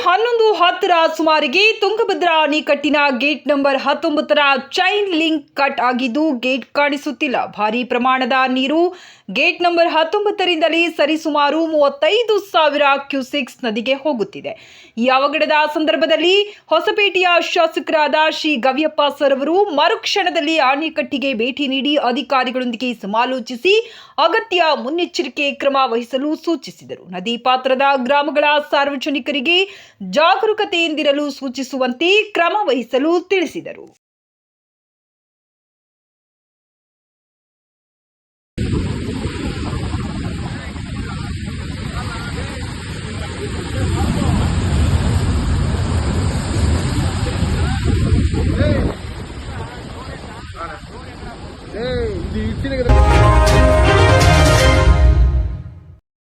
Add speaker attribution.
Speaker 1: ಹನ್ನೊಂದು ಹತ್ತರ ಸುಮಾರಿಗೆ ತುಂಗಭದ್ರಾ ಅಣೆಕಟ್ಟಿನ ಗೇಟ್ ನಂಬರ್ ಹತ್ತೊಂಬತ್ತರ ಚೈನ್ ಲಿಂಕ್ ಕಟ್ ಆಗಿದ್ದು ಗೇಟ್ ಕಾಣಿಸುತ್ತಿಲ್ಲ. ಭಾರಿ ಪ್ರಮಾಣದ ನೀರು ಗೇಟ್ ನಂಬರ್ ಹತ್ತೊಂಬತ್ತರಿಂದಲೇ ಸರಿಸುಮಾರು ಮೂವತ್ತೈದು ಸಾವಿರ ಕ್ಯೂಸಿಕ್ಸ್ ನದಿಗೆ ಹೋಗುತ್ತಿದೆ. ಈ ಅವಘಡದ ಸಂದರ್ಭದಲ್ಲಿ ಹೊಸಪೇಟೆಯ ಶಾಸಕರಾದ ಶ್ರೀ ಗವಿಯಪ್ಪ ಸರ್ ಅವರು ಮರುಕ್ಷಣದಲ್ಲಿ ಆಣೆಕಟ್ಟಿಗೆ ಭೇಟಿ ನೀಡಿ ಅಧಿಕಾರಿಗಳೊಂದಿಗೆ ಸಮಾಲೋಚಿಸಿ ಅಗತ್ಯ ಮುನ್ನೆಚ್ಚರಿಕೆ ಕ್ರಮ ವಹಿಸಲು ಸೂಚಿಸಿದರು. ನದಿ ಪಾತ್ರದ ಗ್ರಾಮಗಳ ಸಾರ್ವಜನಿಕರಿಗೆ ಜಾಗರೂಕತೆಯಿಂದಿರಲು ಸೂಚಿಸುವಂತೆ ಕ್ರಮ ವಹಿಸಲು ತಿಳಿಸಿದರು.
Speaker 2: இது இச்சிருக்கிற